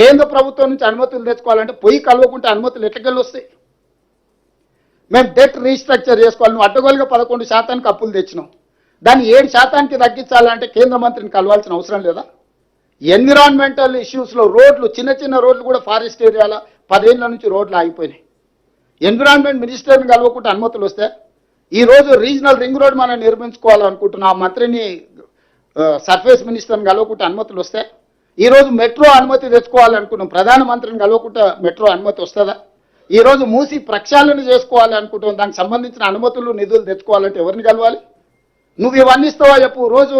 కేంద్ర ప్రభుత్వం నుంచి అనుమతులు తెచ్చుకోవాలంటే పొయ్యి కలవకుంటే అనుమతులు ఎట్లకెళ్ళి వస్తాయి మేము డెట్ రీస్ట్రక్చర్ చేసుకోవాలి. నువ్వు అడ్డగోలుగా పదకొండు శాతానికి అప్పులు తెచ్చినాం దాన్ని ఏడు శాతానికి తగ్గించాలంటే కేంద్ర మంత్రిని కలవాల్సిన అవసరం లేదా? ఎన్విరాన్మెంటల్ ఇష్యూస్లో రోడ్లు చిన్న చిన్న రోడ్లు కూడా ఫారెస్ట్ ఏరియాలో పదేళ్ళ నుంచి రోడ్లు ఆగిపోయినాయి. ఎన్విరాన్మెంట్ మినిస్టర్ని కలవకుంటే అనుమతులు వస్తే? ఈరోజు రీజనల్ రింగ్ రోడ్ మనం నిర్మించుకోవాలనుకుంటున్నా ఆ మంత్రిని సర్ఫేస్ మినిస్టర్ని కలవకుంటే అనుమతులు వస్తే? ఈరోజు మెట్రో అనుమతి తెచ్చుకోవాలనుకున్నాం ప్రధానమంత్రిని కలవకుండా మెట్రో అనుమతి వస్తుందా? ఈరోజు మూసి ప్రక్షాళన చేసుకోవాలి అనుకుంటాం దానికి సంబంధించిన అనుమతులు నిధులు తెచ్చుకోవాలంటే ఎవరిని కలవాలి? నువ్వు ఇవన్నీ ఇస్తావా చెప్పు రోజు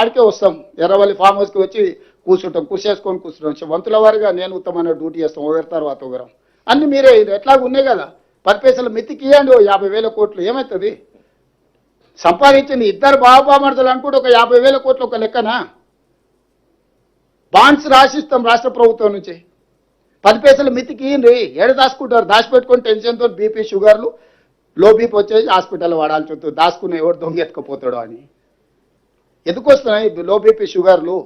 ఆడికే వస్తాం. ఎర్రవల్లి ఫామ్ హౌస్కి వచ్చి కూర్చుంటాం కూర్చేసుకొని కూర్చుంటాం. వంతుల వారిగా నేను ఉత్తమైన డ్యూటీ చేస్తాం ఒకరి తర్వాత ఒకరం. అన్ని మీరే ఇది ఎట్లాగ ఉన్నాయి కదా? పది పైసలు మితికి ఇవ్వండి ఓ యాభై వేల కోట్లు ఏమవుతుంది సంపాదించింది ఇద్దరు బాబామర్దలు అనుకుంటే ఒక యాభై వేల కోట్లు ఒక లెక్కనా? బాండ్స్ రాసిస్తాం రాష్ట్ర ప్రభుత్వం నుంచి. పది పైసలు మితికి ఇయ్యండి ఏడ దాచుకుంటారు. దాచిపెట్టుకొని టెన్షన్తో బీపీ షుగర్లు లో బీపీ వచ్చేసి హాస్పిటల్ వాడాల్సి వస్తుంది దాచుకుని ఎవరు దొంగ ఎత్తుకుపోతాడు అని. ఎందుకు వస్తున్నాయి? లో బీపీ షుగర్లు.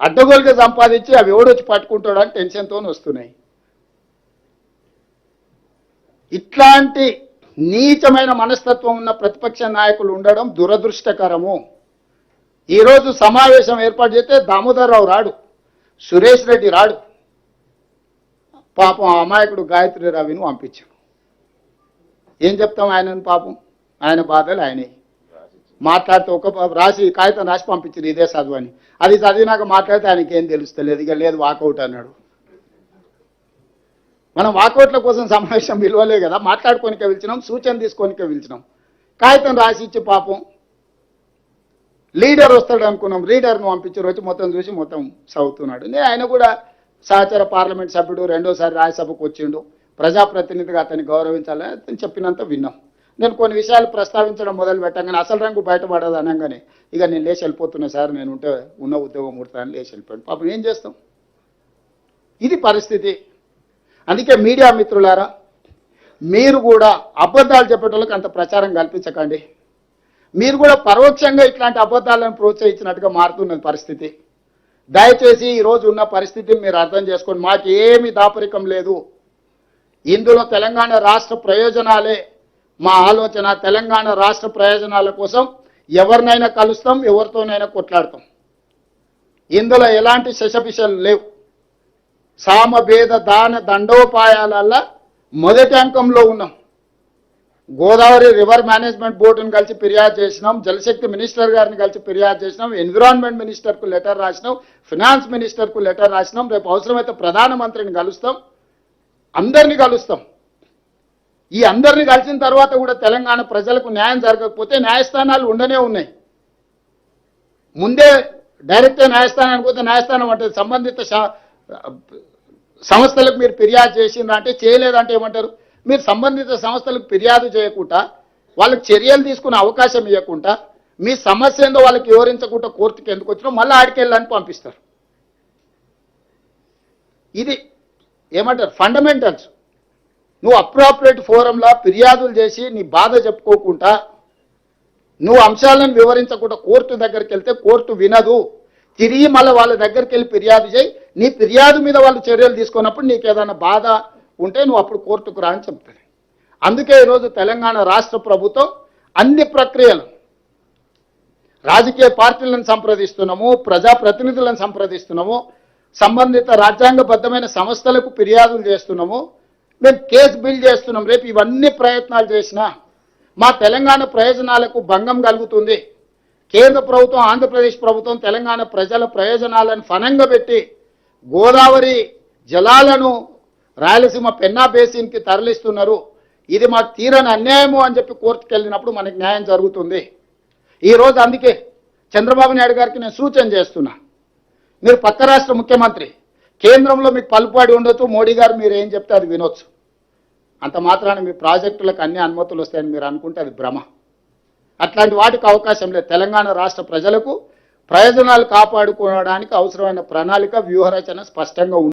అడ్డగోలుగా సంపాదించి అవి ఎవడొచ్చి పట్టుకుంటాడు అని టెన్షన్తో వస్తున్నాయి. ఇట్లాంటి నీచమైన మనస్తత్వం ఉన్న ప్రతిపక్ష నాయకులు ఉండడం దురదృష్టకరము. ఈరోజు సమావేశం ఏర్పాటు చేస్తే దామోదరరావు రాడు. సురేష్ రెడ్డి రాడు. పాపం అమాయకుడు గాయత్రి రవిని పంపించాం. ఏం చెప్తాం ఆయనను పాపం? ఆయన బాధలు ఆయనే. మాట్లాడితే ఒక రాసి కాగితం రాసి పంపించారు ఇదే చదువు అని. అది చదివినాక మాట్లాడితే ఆయనకి ఏం తెలుస్తలేదు. ఇక లేదు వాకౌట్ అన్నాడు. మనం వాకౌట్ల కోసం సమావేశం విలువలే కదా. మాట్లాడుకోనికే పిలిచినాం సూచన తీసుకోనికే పిలిచినాం. కాగితం రాసి ఇచ్చి పాపం లీడర్ వస్తాడు అనుకున్నాం. లీడర్ను పంపించారు వచ్చి మొత్తం చూసి మొత్తం చదువుతున్నాడు. నేను ఆయన కూడా సహచర పార్లమెంట్ సభ్యుడు రెండోసారి రాజ్యసభకు వచ్చిండు. ప్రజాప్రతినిధిగా అతన్ని గౌరవించాలని అతను చెప్పినంత విన్నాం. నేను కొన్ని విషయాలు ప్రస్తావించడం మొదలు పెట్టగానే అసలు రంగు బయటపడదు అనగానే ఇక నేను లేచి వెళ్ళిపోతున్నా సార్ నేను ఉంటే ఉన్న ఉద్యోగం ముడతాను లేచి వెళ్ళిపోయాను. పాపం ఏం చేస్తాం? ఇది పరిస్థితి. అందుకే మీడియా మిత్రులారా మీరు కూడా అబద్ధాలు చెప్పేటోళ్ళకి అంత ప్రచారం కల్పించకండి. మీరు కూడా పరోక్షంగా ఇట్లాంటి అబద్ధాలను ప్రోత్సహించినట్టుగా మారుతున్నది పరిస్థితి. దయచేసి ఈరోజు ఉన్న పరిస్థితిని మీరు అర్థం చేసుకోండి. మాకు ఏమి దాపరికం లేదు. ఇందులో తెలంగాణ రాష్ట్ర ప్రయోజనాలే. మా ఆలోచన తెలంగాణ రాష్ట్ర ప్రయోజనాల కోసం ఎవరినైనా కలుస్తాం ఎవరితోనైనా కొట్లాడతాం. ఇందులో ఎలాంటి శశపిషలు లేవు. సామభేద దాన దండోపాయాలల్ల మొదటి అంకంలో ఉన్నాం. గోదావరి రివర్ మేనేజ్మెంట్ బోర్డును కలిసి ఫిర్యాదు చేసినాం జలశక్తి మినిస్టర్ గారిని కలిసి ఫిర్యాదు చేసినాం ఎన్విరాన్మెంట్ మినిస్టర్కు లెటర్ రాసినాం ఫినాన్స్ మినిస్టర్కు లెటర్ రాసినాం రేపు అవసరమైతే ప్రధానమంత్రిని కలుస్తాం అందరినీ కలుస్తాం. ఈ అందరిని కలిసిన తర్వాత కూడా తెలంగాణ ప్రజలకు న్యాయం జరగకపోతే న్యాయస్థానాలు ఉండనే ఉన్నాయి. ముందే డైరెక్ట్ న్యాయస్థానానికి పోతే న్యాయస్థానం అంటే సంబంధిత సంస్థలకు మీరు ఫిర్యాదు చేసిండ్రా అంటే చేయలేదంటే ఏమంటారు? మీరు సంబంధిత సంస్థలకు ఫిర్యాదు చేయకుండా వాళ్ళకి చర్యలు తీసుకునే అవకాశం ఇవ్వకుండా మీ సమస్య ఏందో వాళ్ళకి వివరించకుండా కోర్టుకి ఎందుకు వచ్చినా మళ్ళీ ఆడికెళ్ళని పంపిస్తారు. ఇది ఏమంటారు? ఫండమెంటల్స్ నువ్వు అప్రాపరేట్ ఫోరంలో ఫిర్యాదులు చేసి నీ బాధ చెప్పుకోకుండా నువ్వు అంశాలను వివరించకుండా కోర్టు దగ్గరికి వెళ్తే కోర్టు వినదు. తిరిగి మళ్ళీ వాళ్ళ దగ్గరికి వెళ్ళి ఫిర్యాదు చేయి. నీ ఫిర్యాదు మీద వాళ్ళు చర్యలు తీసుకున్నప్పుడు నీకు ఏదైనా బాధ ఉంటే నువ్వు అప్పుడు కోర్టుకు రా అని చెప్తుంది అందుకే ఈరోజు తెలంగాణ రాష్ట్ర ప్రభుత్వం అన్ని ప్రక్రియలు రాజకీయ పార్టీలను సంప్రదిస్తున్నాము ప్రజాప్రతినిధులను సంప్రదిస్తున్నాము సంబంధిత రాజ్యాంగబద్ధమైన సంస్థలకు ఫిర్యాదులు చేస్తున్నాము మేము కేసు బిల్ చేస్తున్నాం రేపు ఇవన్నీ ప్రయత్నాలు చేసినా మా తెలంగాణ ప్రయోజనాలకు భంగం కలుగుతుంది. కేంద్ర ప్రభుత్వం ఆంధ్రప్రదేశ్ ప్రభుత్వం తెలంగాణ ప్రజల ప్రయోజనాలను ఫనంగా పెట్టి గోదావరి జలాలను రాయలసీమ పెన్నా బేసిన్కి తరలిస్తున్నారు. ఇది మాకు తీరని అన్యాయము అని చెప్పి కోర్టుకు వెళ్ళినప్పుడు మనకి న్యాయం జరుగుతుంది. ఈ రోజు అందుకే చంద్రబాబు నాయుడు గారికి నేను సూచన చేస్తున్నా. మీరు పక్క రాష్ట్ర ముఖ్యమంత్రి కేంద్రంలో మీకు పలుపాడి ఉండొచ్చు మోడీ గారు మీరు ఏం చెప్తే అది వినొచ్చు. అంత మాత్రాన మీ ప్రాజెక్టులకు అన్ని అనుమతులు వస్తాయని మీరు అనుకుంటే అది భ్రమ. అట్లాంటి వాటికి అవకాశం లేదు. తెలంగాణ రాష్ట్ర ప్రజలకు ప్రయోజనాలు కాపాడుకోవడానికి అవసరమైన ప్రణాళిక వ్యూహరచన స్పష్టంగా ఉంది.